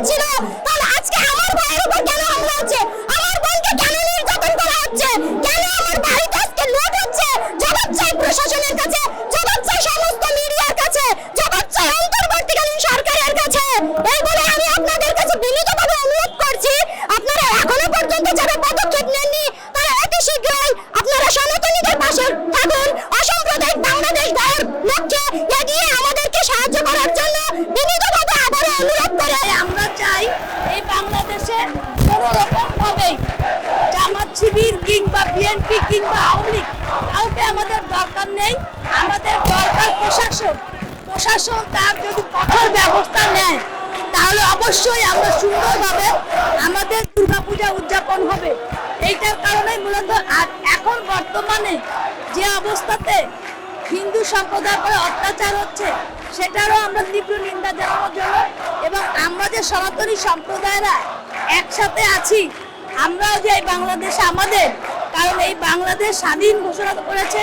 记得 রকম জামাত শিবির কিংবা বিএনপি কিংবা আওয়ামী লীগ, কাউকে আমাদের দরকার নেই। আমাদের দরকার প্রশাসন। প্রশাসন তার যদি কঠোর ব্যবস্থা নেয়, তাহলে অবশ্যই আমরা সুন্দরভাবে আমাদের দুর্গাপূজা উদযাপন হবে। এইটার কারণে মূলত আর এখন বর্তমানে যে অবস্থাতে হিন্দু সম্প্রদায়ের উপরে অত্যাচার হচ্ছে, সেটারও আমরা তীব্র নিন্দা জানানোর জন্য এবং আমরা যে সনাতনী সম্প্রদায়রা একসাথে আছি। আমরাও যে এই বাংলাদেশে আমাদের, কারণ এই বাংলাদেশ স্বাধীন ঘোষণা করেছে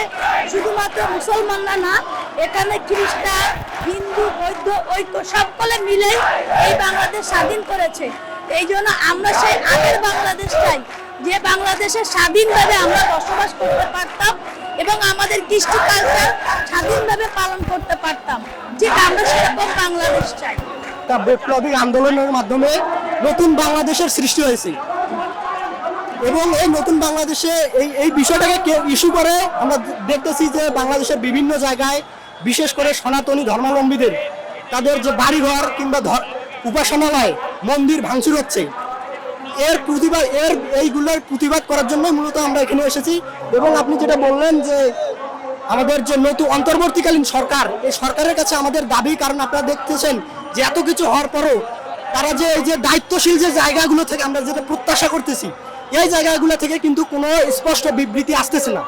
শুধুমাত্র মুসলমানরা না, এখানে খ্রিস্টান, হিন্দু, বৌদ্ধ, ঐক্য সকলে মিলেই এই বাংলাদেশ স্বাধীন করেছে। এই জন্য আমরা সেই আগের বাংলাদেশ চাই, যে বাংলাদেশে স্বাধীনভাবে আমরা বসবাস করতে পারতাম এবং আমাদের কৃষ্টি কালচার স্বাধীনভাবে পালন করতে পারতাম। ঠিক আমরা সেরকম বাংলাদেশ চাই। একটা বৈপ্লবিক আন্দোলনের মাধ্যমে নতুন বাংলাদেশের সৃষ্টি হয়েছে। এবং এই নতুন বাংলাদেশে এই এই বিষয়টাকে ইস্যু করে, আমরা দেখতেছি যে বাংলাদেশের বিভিন্ন জায়গায়, বিশেষ করে সনাতনী ধর্মাবলম্বীদের, তাদের যে বাড়িঘর কিংবা উপাসনালয়, মন্দির ভাঙচুর হচ্ছে। এর প্রতিবাদ, এর এইগুলোর প্রতিবাদ করার জন্য মূলত আমরা এখানে এসেছি। এবং আপনি যেটা বললেন যে আমাদের যে নতুন অন্তর্বর্তীকালীন সরকার, এই সরকারের কাছে আমাদের দাবি, কারণ আপনারা দেখতেছেন যে এত কিছু হওয়ার পরও তারা যে এই যে দায়িত্বশীল যে জায়গাগুলো থেকে আমরা যেটা প্রত্যাশা করতেছি, এই জায়গাগুলো থেকে কিন্তু কোনো স্পষ্ট বিবৃতি আসতেছে না।